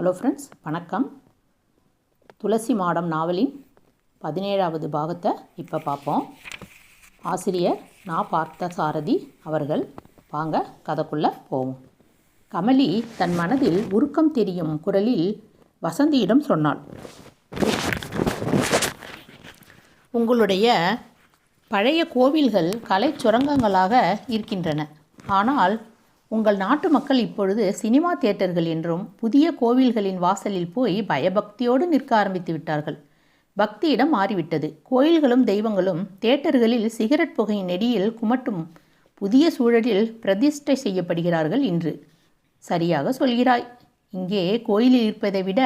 Hello friends வணக்கம். துளசி மாடம் நாவலின் பதினேழாவது பாகத்தை இப்போ பார்ப்போம். ஆசிரியர் நா. பார்த்த சாரதி அவர்கள் வாங்க கதைக்குள்ளே போவோம். கமலி தன் மனதில் உருக்கம் தெரியும் குரலில் வசந்தியிடம் சொன்னாள். உங்களுடைய பழைய கோவில்கள் கலைச் சுரங்கங்களாக இருக்கின்றன. ஆனால் உங்கள் நாட்டு மக்கள் இப்பொழுது சினிமா தியேட்டர்கள் என்றும் புதிய கோவில்களின் வாசலில் போய் பயபக்தியோடு நிற்க ஆரம்பித்து விட்டார்கள். பக்தியிடம் மாறிவிட்டது. கோயில்களும் தெய்வங்களும் தியேட்டர்களில் சிகரெட் புகையின் நெடியில் குமட்டும் புதிய சூழலில் பிரதிஷ்டை செய்யப்படுகிறார்கள் இன்று. சரியாக சொல்கிறாய். இங்கே கோயிலில் இருப்பதை விட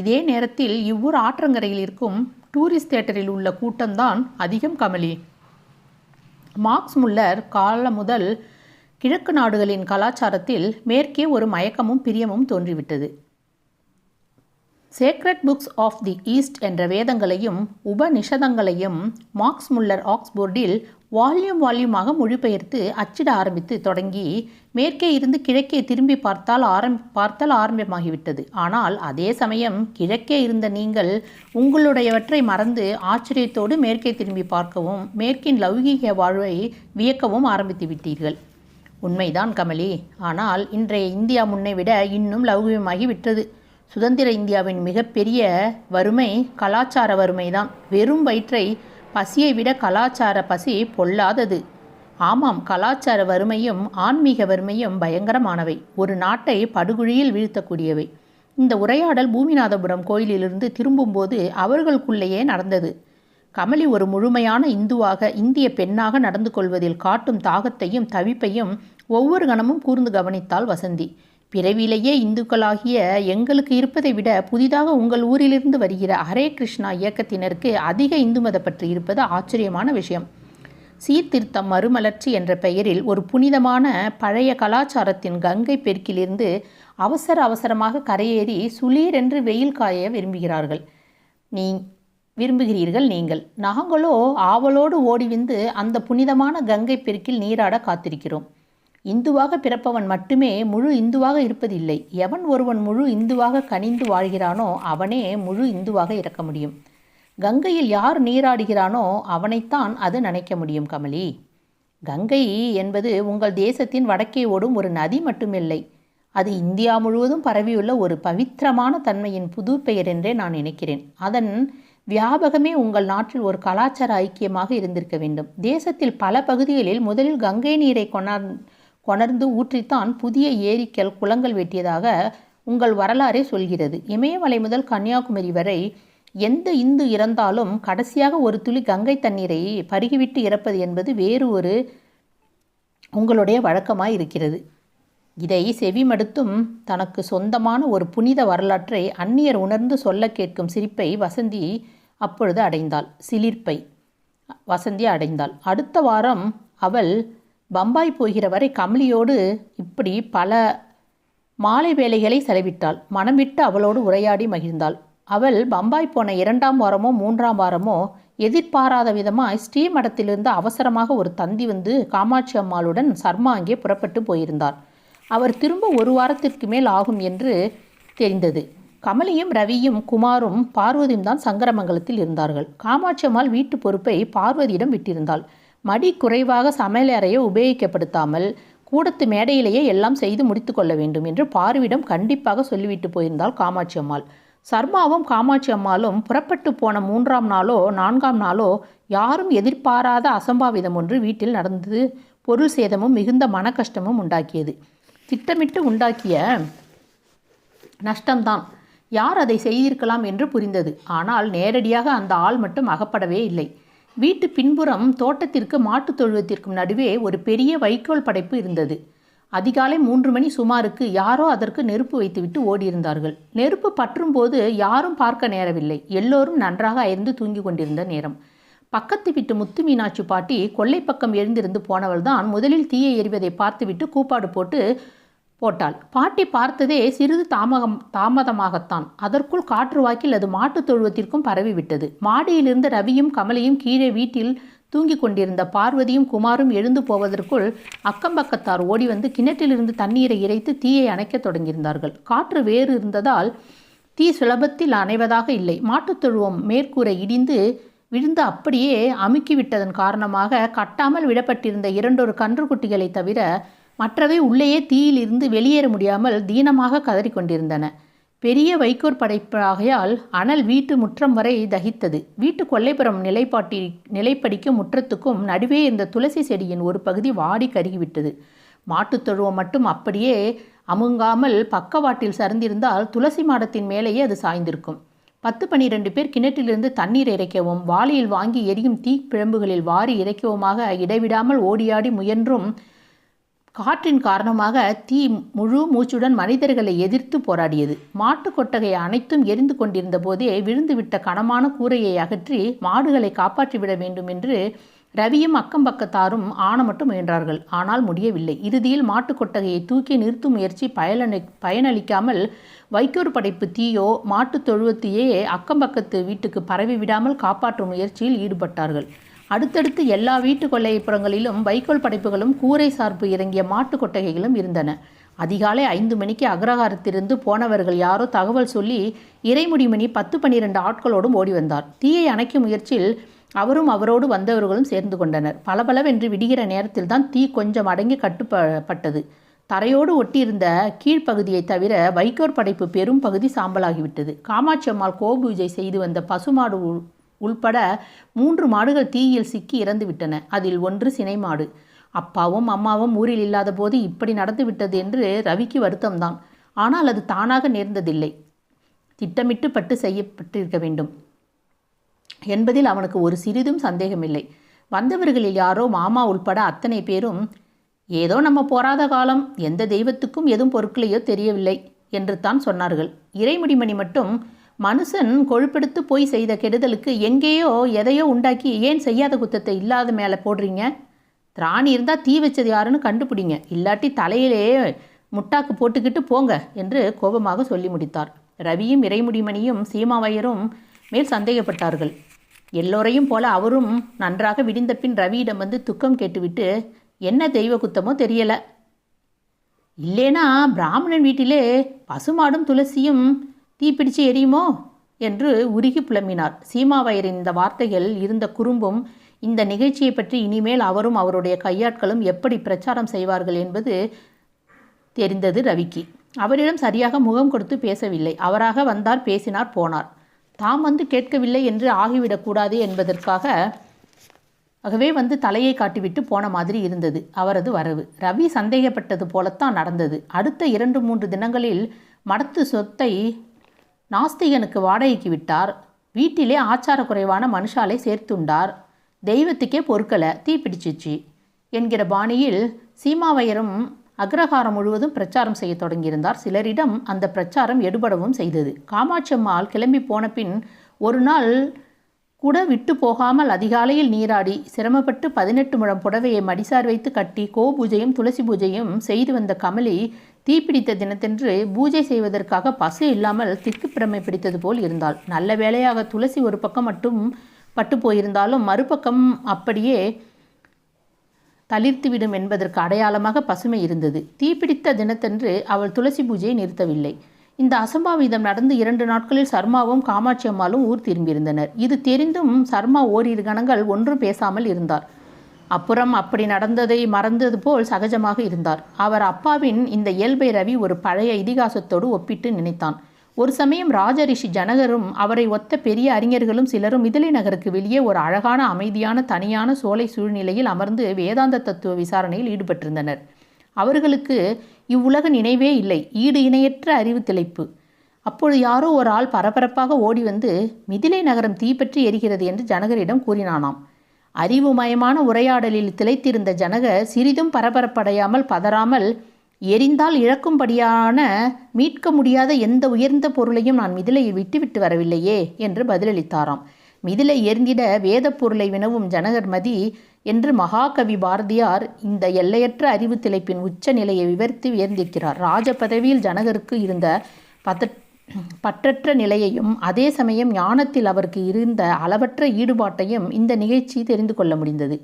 இதே நேரத்தில் இவ்வூர் ஆற்றங்கரையில் இருக்கும் டூரிஸ்ட் தியேட்டரில் உள்ள கூட்டம்தான் அதிகம் கமலி. மார்க்ஸ் முல்லர் காலம் முதல் கிழக்கு நாடுகளின் கலாச்சாரத்தில் மேற்கே ஒரு மயக்கமும் பிரியமும் தோன்றிவிட்டது. Sacred books of the east என்ற வேதங்களையும் உபநிஷதங்களையும் மார்க்ஸ் முல்லர் ஆக்ஸ்போர்டில் வால்யூம் வால்யூமாக மொழிபெயர்த்து அச்சிட ஆரம்பித்து தொடங்கி மேற்கே இருந்து கிழக்கே திரும்பி பார்த்தால் ஆரம் பார்த்தால் ஆரம்பமாகிவிட்டது. ஆனால் அதே சமயம் கிழக்கே இருந்த நீங்கள் உங்களுடையவற்றை மறந்து ஆச்சரியத்தோடு மேற்கே திரும்பி பார்க்கவும் மேற்கின் லௌகீக வாழ்வை வியக்கவும் ஆரம்பித்து விட்டீர்கள். உண்மைதான் கமலி. ஆனால் இன்றைய இந்தியா முன்னை விட இன்னும் லௌகியமாகி விட்டது சுதந்திர இந்தியாவின் மிகப்பெரிய வறுமை கலாச்சார வறுமைதான். வெறும் வயிற்றை பசியை விட கலாச்சார பசி பொல்லாதது. ஆமாம் கலாச்சார வறுமையும் ஆன்மீக வறுமையும் பயங்கரமானவை. ஒரு நாட்டை படுகுழியில் வீழ்த்தக்கூடியவை. இந்த உரையாடல் பூமிநாதபுரம் கோயிலிலிருந்து திரும்பும்போது அவர்களுக்குள்ளேயே நடந்தது. கமலி ஒரு முழுமையான இந்துவாக இந்திய பெண்ணாக நடந்து கொள்வதில் காட்டும் தாகத்தையும் தவிப்பையும் ஒவ்வொரு கணமும் கூர்ந்து கவனித்தாள் வசந்தி. பிறவிலேயே இந்துக்களாகிய எங்களுக்கு இருப்பதை விட புதிதாக உங்கள் ஊரிலிருந்து வருகிற ஹரே கிருஷ்ணா இயக்கத்தினருக்கு அதிக இந்து மத பற்றி இருப்பது ஆச்சரியமான விஷயம். சீர்திருத்தம் மறுமலர்ச்சி என்ற பெயரில் ஒரு புனிதமான பழைய கலாச்சாரத்தின் கங்கை பெருக்கிலிருந்து அவசர அவசரமாக கரையேறி சுளீர் என்று வெயில் காய விரும்புகிறார்கள். நீ விரும்புகிறீர்கள் நீங்கள். நாங்களோ ஆவலோடு ஓடிவிந்து அந்த புனிதமான கங்கை பெருக்கில் நீராட காத்திருக்கிறோம். இந்துவாக பிறப்பவன் மட்டுமே முழு இந்துவாக இருப்பதில்லை. எவன் ஒருவன் முழு இந்துவாக கனிந்து வாழ்கிறானோ அவனே முழு இந்துவாக இருக்க முடியும். கங்கையில் யார் நீராடுகிறானோ அவனைத்தான் அது நினைக்க முடியும் கமலி. கங்கை என்பது உங்கள் தேசத்தின் வடக்கே ஓடும் ஒரு நதி மட்டுமில்லை. அது இந்தியா முழுவதும் பரவியுள்ள ஒரு பவித்திரமான தன்மையின் புது பெயர் என்றே நான் நினைக்கிறேன். அதன் வியாபகமே உங்கள் நாட்டில் ஒரு கலாச்சார ஐக்கியமாக இருந்திருக்க வேண்டும். தேசத்தில் பல பகுதிகளில் முதலில் கங்கை நீரை கொண்டார் கொணர்ந்து ஊற்றித்தான் புதிய ஏரிக்கல் குளங்கள் வெட்டியதாக உங்கள் வரலாறே சொல்கிறது. இமயமலை முதல் கன்னியாகுமரி வரை எந்த இந்து இறந்தாலும் கடைசியாக ஒரு துளி கங்கை தண்ணீரை பருகிவிட்டு இறப்பது என்பது வேறு ஒரு உங்களுடைய வழக்கமாய் இருக்கிறது. இதை செவிமடுத்தும் தனக்கு சொந்தமான ஒரு புனித வரலாற்றை அந்நியர் உணர்ந்து சொல்ல கேட்கும் சிரிப்பை வசந்தி அப்பொழுது அடைந்தாள். சிலிர்ப்பை வசந்தி அடைந்தாள். அடுத்த வாரம் அவள் பம்பாய் போகிற வரை கமலியோடு இப்படி பல மாலை வேலைகளை செலவிட்டாள். மனம் விட்டு அவளோடு உரையாடி மகிழ்ந்தாள். அவள் பம்பாய் போன இரண்டாம் வாரமோ மூன்றாம் வாரமோ எதிர்பாராத விதமாய் ஸ்ரீமடத்திலிருந்து அவசரமாக ஒரு தந்தி வந்து காமாட்சி அம்மாளுடன் சர்மா அங்கே புறப்பட்டு போயிருந்தார். அவர் திரும்ப ஒரு வாரத்திற்கு மேல் ஆகும் என்று தெரிந்தது. கமலியும் ரவியும் குமாரும் பார்வதியும் தான் சங்கரமங்கலத்தில் இருந்தார்கள். காமாட்சி அம்மாள் வீட்டு பொறுப்பை பார்வதியிடம் விட்டிருந்தாள். மடி குறைவாக சமையலறையை உபயோகிக்கப்படுத்தாமல் கூடத்து மேடையிலேயே எல்லாம் செய்து முடித்து கொள்ள வேண்டும் என்று பார்விடம் கண்டிப்பாக சொல்லிவிட்டு போயிருந்தாள் காமாட்சி அம்மாள். சர்மாவும் காமாட்சி அம்மாளும் புறப்பட்டு போன மூன்றாம் நாளோ நான்காம் நாளோ யாரும் எதிர்பாராத அசம்பாவிதம் ஒன்று வீட்டில் நடந்தது. பொருள் சேதமும் மிகுந்த மன கஷ்டமும் உண்டாக்கியது. திட்டமிட்டு உண்டாக்கிய நஷ்டம்தான். யார் அதை செய்திருக்கலாம் என்று புரிந்தது. ஆனால் நேரடியாக அந்த ஆள் மட்டும் அகப்படவே இல்லை. வீட்டு பின்புறம் தோட்டத்திற்கு மாட்டுத் தொழுவத்திற்கும் நடுவே ஒரு பெரிய வைக்கோல் படைப்பு இருந்தது. அதிகாலை மூன்று மணி சுமாருக்கு யாரோ அதற்கு நெருப்பு வைத்துவிட்டு ஓடியிருந்தார்கள். நெருப்பு பற்றும் போது யாரும் பார்க்க நேரவில்லை. எல்லோரும் நன்றாக அயர்ந்து தூங்கிக் கொண்டிருந்த நேரம். பக்கத்து வீட்டு முத்து மீனாட்சி பாட்டி கொல்லை பக்கம் எழுந்திருந்து போனவள்தான் முதலில் தீயை எறிவதை பார்த்துவிட்டு கூப்பாடு போட்டு போட்டாள். பாட்டி பார்த்ததே சிறிது தாமகம் தாமதமாகத்தான். அதற்குள் காற்று வாக்கில் அது மாட்டுத் தொழுவத்திற்கும் பரவிவிட்டது மாடியிலிருந்து ரவியும் கமலையும் கீழே வீட்டில் தூங்கிக் கொண்டிருந்த பார்வதியும் குமாரும் எழுந்து போவதற்குள் அக்கம்பக்கத்தார் ஓடி வந்து கிணற்றிலிருந்து தண்ணீரை இறைத்து தீயை அணைக்கத் தொடங்கியிருந்தார்கள். காற்று வேறு இருந்ததால் தீ சுலபத்தில் அணைவதாக இல்லை. மாட்டுத் தொழுவம் மேற்கூரை இடிந்து விழுந்து அப்படியே அமுக்கிவிட்டதன் காரணமாக கட்டாமல் விடப்பட்டிருந்த இரண்டொரு கன்றுக்குட்டிகளை தவிர மற்றவை உள்ளேயே தீயிலிருந்து வெளியேற முடியாமல் தீனமாக கதறிக்கொண்டிருந்தன. பெரிய வைக்கோற் படைப்பாகையால் அனல் வீட்டு முற்றம் வரை தகித்தது. வீட்டு கொல்லைப்புறம் நிலைப்பாட்டி நிலைப்படிக்கும் முற்றத்துக்கும் நடுவே இருந்த துளசி செடியின் ஒரு பகுதி வாடி கருகிவிட்டது. மாட்டுத் தொழுவம் மட்டும் அப்படியே அமுங்காமல் பக்கவாட்டில் சரிந்திருந்தால் துளசி மாடத்தின் மேலேயே அது சாய்ந்திருக்கும். பத்து பனிரெண்டு பேர் கிணற்றிலிருந்து தண்ணீர் இறைக்கவும் வாளியில் வாங்கி எரியும் தீப்பிழம்புகளில் வாரி இறைக்கவுமாக இடைவிடாமல் ஓடியாடி முயன்றும் காற்றின் காரணமாக தீ முழு மூச்சுடன் மனிதர்களை எதிர்த்து போராடியது. மாட்டு கொட்டகை அனைத்தும் எரிந்து கொண்டிருந்த போதே விழுந்துவிட்ட கனமான கூரையை அகற்றி மாடுகளை காப்பாற்றிவிட வேண்டும் என்று ரவியும் அக்கம் பக்கத்தாரும் ஆணமட்டும் முயன்றார்கள். ஆனால் முடியவில்லை. இறுதியில் மாட்டுக் கொட்டகையை தூக்கி நிறுத்தும் முயற்சி பயனளி பயனளிக்காமல் வைக்கோர் படைப்பு தீயோ மாட்டுத் தொழுவத்தையே அக்கம் பக்கத்து வீட்டுக்கு பரவி விடாமல் காப்பாற்றும் முயற்சியில் ஈடுபட்டார்கள். அடுத்தடுத்து எல்லா வீட்டு கொள்ளைப்புறங்களிலும் வைக்கோல் படைப்புகளும் கூரை சார்பு இறங்கிய மாட்டு கொட்டகைகளும் இருந்தன. அதிகாலை ஐந்து மணிக்கு அக்ரஹாரத்திலிருந்து போனவர்கள் யாரோ தகவல் சொல்லி இறைமுடிமணி பத்து பன்னிரண்டு ஆட்களோடும் ஓடி வந்தார். தீயை அணைக்கும் முயற்சியில் அவரும் அவரோடு வந்தவர்களும் சேர்ந்து கொண்டனர். பளபளவென்று விடுகிற நேரத்தில் தான் தீ கொஞ்சம் அடங்கி கட்டுப்பட்டது தரையோடு ஒட்டியிருந்த கீழ்ப்பகுதியை தவிர வைக்கோர் படைப்பு பெரும் பகுதி சாம்பலாகிவிட்டது. காமாட்சி அம்மாள் கோபூஜை செய்து வந்த பசுமாடு உள்பட மூன்று மாடுகள் தீயில் சிக்கி இறந்துவிட்டன. அதில் ஒன்று சினை மாடு. அப்பாவும் அம்மாவும் ஊரில் இல்லாத போது இப்படி நடந்துவிட்டது என்று ரவிக்கு வருத்தம்தான் ஆனால் அது தானாக நேர்ந்ததில்லை. திட்டமிட்டு பட்டு செய்யப்பட்டிருக்க வேண்டும். என்பதில் அவனுக்கு ஒரு சிறிதும் சந்தேகமில்லை. வந்தவர்களில் யாரோ மாமா உள்பட அத்தனை பேரும் ஏதோ நம்ம போராத காலம் எந்த தெய்வத்துக்கும் எதுவும் பொருட்களையோ தெரியவில்லை என்று தான் சொன்னார்கள். இறைமுடிமணி மட்டும் மனுஷன் கொழுப்பெடுத்து போய் செய்த கெடுதலுக்கு எங்கேயோ எதையோ உண்டாக்கி ஏன் செய்யாத குத்தத்தை இல்லாத மேலே போடுறீங்க? திராணி இருந்தால் தீ வச்சது யாருன்னு கண்டுபிடிங்க. இல்லாட்டி தலையிலே முட்டாக்கு போட்டுக்கிட்டு போங்க என்று கோபமாக சொல்லி முடித்தார். ரவியும் இறைமுடிமணியும் சீமாவையரும் மேல் சந்தேகப்பட்டார்கள். எல்லோரையும் போல அவரும் நன்றாக விடிந்த பின் ரவியிடம் வந்து துக்கம் கேட்டுவிட்டு என்ன தெய்வ குத்தமோ தெரியலை. இல்லைனா பிராமணன் வீட்டிலே பசுமாடும் துளசியும் தீப்பிடிச்சு எரியுமோ? என்று உருகி புலம்பினார் சீமாவையரின் இந்த வார்த்தைகள் இருந்த குறும்பும் இந்த நிகழ்ச்சியை பற்றி இனிமேல் அவரும் அவருடைய கையாட்களும் எப்படி பிரச்சாரம் செய்வார்கள் என்பது தெரிந்தது ரவிக்கு. அவரிடம் சரியாக முகம் கொடுத்து பேசவில்லை. அவராக வந்தார் பேசினார் போனார். தாம் வந்து கேட்கவில்லை என்று ஆகிவிடக்கூடாது என்பதற்காக ஆகவே வந்து தலையை காட்டிவிட்டு போன மாதிரி இருந்தது. அவரது வரவு. ரவி சந்தேகப்பட்டது போலத்தான் நடந்தது. அடுத்த இரண்டு மூன்று தினங்களில் மடத்து சொத்தை நாஸ்திகனுக்கு வாடகைக்கு விட்டார். வீட்டிலே ஆச்சார குறைவான மனுஷாலை சேர்த்துண்டார். தெய்வத்துக்கே பொறுக்கலை தீப்பிடிச்சிச்சு என்கிற பாணியில் சீமாவையரும் அக்ரஹாரம் முழுவதும் பிரச்சாரம் செய்ய தொடங்கியிருந்தார். சிலரிடம் அந்த பிரச்சாரம் எடுபடவும் செய்தது. காமாட்சி அம்மாள் கிளம்பி போன பின் ஒரு நாள் கூட விட்டு போகாமல் அதிகாலையில் நீராடி சிரமப்பட்டு பதினெட்டு முழம் புடவையை மடிசார் வைத்து கட்டி கோ பூஜையும் துளசி பூஜையும் செய்து வந்த கமலி தீப்பிடித்த தினத்தன்று பூஜை செய்வதற்காக பசு இல்லாமல் திக்கு பிரமை பிடித்தது போல் இருந்தாள். நல்ல வேளையாக துளசி ஒரு பக்கம் மட்டும் பட்டு போயிருந்தாலும் மறுபக்கம் அப்படியே தளிர்த்துவிடும் என்பதற்கு அடையாளமாக பசுமை இருந்தது. தீப்பிடித்த தினத்தன்று அவள் துளசி பூஜையை நிறுத்தவில்லை. இந்த அசம்பாவிதம் நடந்து இரண்டு நாட்களில் சர்மாவும் காமாட்சி அம்மாளும் ஊர் திரும்பியிருந்தனர். இது தெரிந்தும் சர்மா ஓரிரு கணங்கள் ஒன்றும் பேசாமல் இருந்தார். அப்புறம் அப்படி நடந்ததை மறந்தது போல் சகஜமாக இருந்தார். அவர் அப்பாவின் இந்த இயல்பை ரவி ஒரு பழைய இதிகாசத்தோடு ஒப்பிட்டு நினைத்தான். ஒரு சமயம் ராஜரிஷி ஜனகரும் அவரை ஒத்த பெரிய அறிஞர்களும் சிலரும் மிதிலை நகருக்கு வெளியே ஒரு அழகான அமைதியான தனியான சோலை சூழ்நிலையில் அமர்ந்து வேதாந்த தத்துவ விசாரணையில் ஈடுபட்டிருந்தனர். அவர்களுக்கு இவ்வுலக நினைவே இல்லை ஈடு இணையற்ற அறிவு திளைப்பு. அப்பொழுது யாரோ ஒரு ஆள் பரபரப்பாக ஓடி வந்து மிதிலை நகரம் தீப்பற்றி எரிகிறது என்று ஜனகரிடம் கூறினானாம். அறிவுமயமான உரையாடலில் திளைத்திருந்த ஜனகர் சிறிதும் பரபரப்படையாமல் பதறாமல் எரிந்தால் இழக்கும்படியான மீட்க முடியாத எந்த உயர்ந்த பொருளையும் நான் மிதிலையில் விட்டுவிட்டு வரவில்லையே என்று பதிலளித்தாராம். மிதிலை எரிந்திட வேத பொருளை வினவும் ஜனகர் மதி என்று மகாகவி பாரதியார் இந்த எல்லையற்ற அறிவு திளைப்பின் உச்ச நிலையை விவரித்து உயர்ந்திருக்கிறார் ராஜ பதவியில் ஜனகருக்கு இருந்த பத பற்றற்ற நிலையையும் அதே சமயம் ஞானத்தில் அவருக்கு இருந்த அளவற்ற ஈடுபாட்டையும் இந்த நிகழ்ச்சி தெரிந்து கொள்ள முடிந்தது.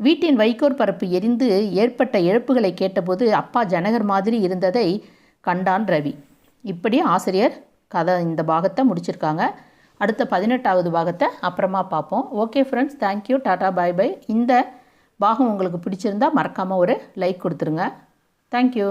வீட்டின் வைக்கோற் பரப்பு எரிந்து ஏற்பட்ட இழப்புகளை கேட்டபோது அப்பா ஜனகர் மாதிரி இருந்ததை கண்டான் ரவி. இப்படி ஆசிரியர் கதை இந்த பாகத்தை முடிச்சிருக்காங்க. அடுத்த பதினெட்டாவது பாகத்தை அப்புறமா பார்ப்போம். Okay friends thank you tata bye bye இந்த பாகம் உங்களுக்கு பிடிச்சிருந்தா மறக்காமல் ஒரு லைக் கொடுத்துருங்க. தேங்க்யூ